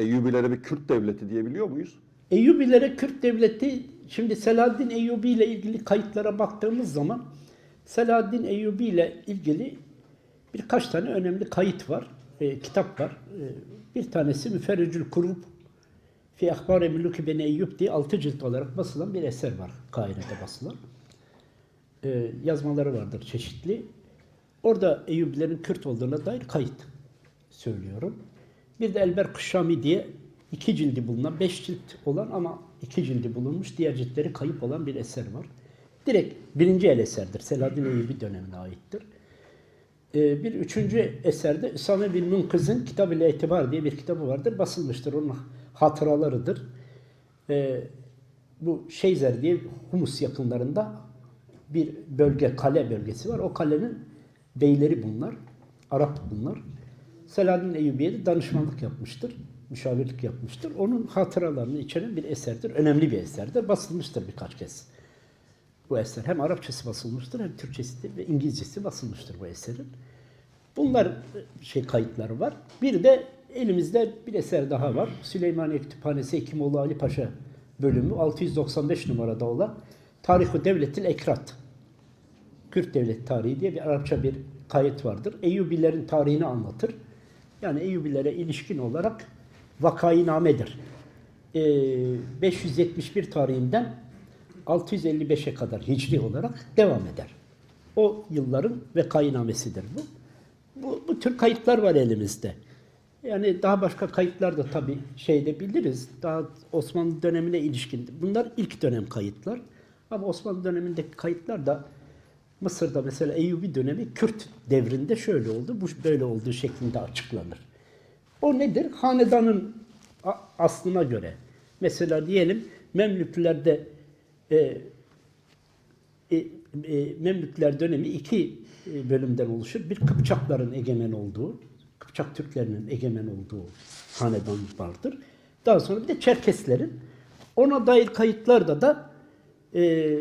Eyyubilere bir Kürt devleti diyebiliyor muyuz? Eyyubilere Kürt devleti, şimdi Selahaddin Eyyubi ile ilgili kayıtlara baktığımız zaman Selahaddin Eyyubi ile ilgili birkaç tane önemli kayıt var, e, kitap var. E, bir tanesi Müferricül Kurub Fi Ahbar-ı Mülûk-i Beni Eyyub diye altı cilt olarak basılan bir eser var. Kahire'de basılan. E, yazmaları vardır çeşitli. Orada Eyyubilerin Kürt olduğuna dair kayıt söylüyorum. Bir de Elber Kuşami diye iki cildi bulunan, beş cilt olan ama iki cildi bulunmuş, diğer ciltleri kayıp olan bir eser var. Direkt birinci el eserdir. Selahaddin Eyyubi dönemine aittir. Ee, bir üçüncü eserde Üsame bin Munkız'ın Kitab-ı İtibar diye bir kitabı vardır. Basılmıştır. Onun hatıralarıdır. Ee, bu Şeyzer diye Humus yakınlarında bir bölge, kale bölgesi var. O kalenin beyleri bunlar. Arap bunlar. Selahaddin Eyyubi'ye de danışmanlık yapmıştır. Müşavirlik yapmıştır. Onun hatıralarını içeren bir eserdir. Önemli bir eserdir. Basılmıştır birkaç kez. Bu eser hem Arapçası basılmıştır hem Türkçesi de ve İngilizcesi basılmıştır bu eserin. Bunlar şey kayıtları var. Bir de elimizde bir eser daha var. Süleymaniye Kütüphanesi Hekimoğlu Ali Paşa bölümü 695 numarada olan Tarih-i Devletil Ekrat. Kürt Devlet Tarihi diye bir Arapça bir kayıt vardır. Eyyubilerin tarihini anlatır. Yani Eyyubilere ilişkin olarak vakainamedir. Ee, 571 tarihinden 655'e kadar hicri olarak devam eder. O yılların vekainamesidir bu. Bu, bu tür kayıtlar var elimizde. Yani daha başka kayıtlar da tabii şeyde biliriz. Daha Osmanlı dönemine ilişkin. Bunlar ilk dönem kayıtlar. Ama Osmanlı dönemindeki kayıtlar da Mısır'da mesela Eyyubi dönemi Kürt devrinde şöyle oldu, bu böyle olduğu şeklinde açıklanır. O nedir? Hanedanın aslına göre. Mesela diyelim Memlüklerde e, e, e, Memlükler dönemi iki e, bölümden oluşur. Bir Kıpçakların egemen olduğu, Kıpçak Türklerinin egemen olduğu hanedan vardır. Daha sonra bir de Çerkeslerin. Ona dair kayıtlarda da e,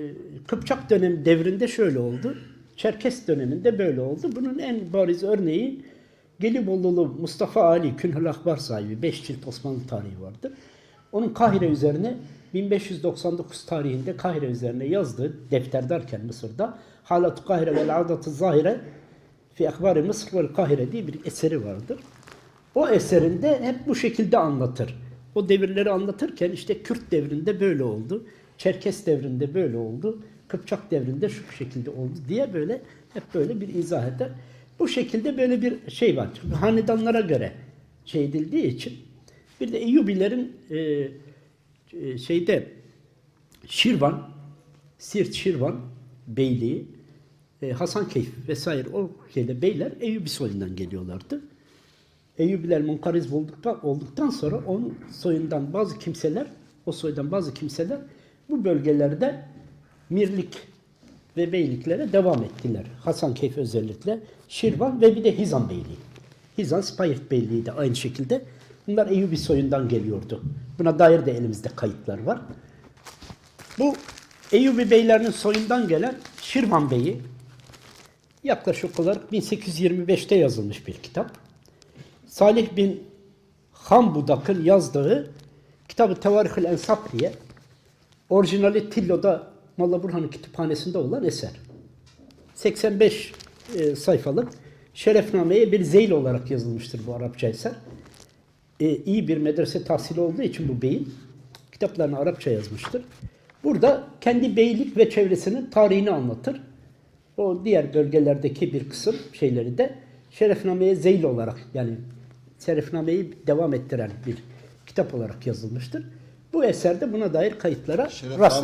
Kıpçak dönem devrinde şöyle oldu. Çerkes döneminde böyle oldu. Bunun en bariz örneği Gelibolu'lu Mustafa Ali Künhül Akbar sahibi 5 cilt Osmanlı tarihi vardır. Onun Kahire üzerine 1599 tarihinde Kahire üzerine yazdığı defter derken Mısır'da Halatu Kahire ve Adatı Zahire fi Akbari Mısır ve Kahire diye bir eseri vardır. O eserinde hep bu şekilde anlatır. O devirleri anlatırken işte Kürt devrinde böyle oldu, Çerkes devrinde böyle oldu, Kıpçak devrinde şu şekilde oldu diye böyle hep böyle bir izah eder. Bu şekilde böyle bir şey var. Çünkü hanedanlara göre şey edildiği için bir de Eyyubilerin e, e, şeyde Şirvan, Sirt Şirvan Beyliği, e, Hasankeyf vesaire o şeyde beyler Eyyubi soyundan geliyorlardı. Eyyubiler munkariz olduktan, olduktan sonra onun soyundan bazı kimseler, o soydan bazı kimseler bu bölgelerde mirlik ve beyliklere devam ettiler. Hasankeyf özellikle, Şirvan ve bir de Hizan Beyliği. Hizan Spayirt Beyliği de aynı şekilde. Bunlar Eyyubi soyundan geliyordu. Buna dair de elimizde kayıtlar var. Bu Eyyubi beylerinin soyundan gelen Şirvan Bey'i yaklaşık olarak 1825'te yazılmış bir kitap. Salih bin Hambudak'ın yazdığı Kitab-ı Tevarihül Ensap diye orijinali Tillo'da Molla Burhan'ın kütüphanesinde olan eser. 85 e, sayfalık şerefnameye bir zeyl olarak yazılmıştır bu Arapça eser. E, iyi bir medrese tahsili olduğu için bu beyin kitaplarını Arapça yazmıştır. Burada kendi beylik ve çevresinin tarihini anlatır. O diğer bölgelerdeki bir kısım şeyleri de şerefnameye zeyl olarak yani şerefnameyi devam ettiren bir kitap olarak yazılmıştır. Bu eserde buna dair kayıtlara Şerefname- rastlar.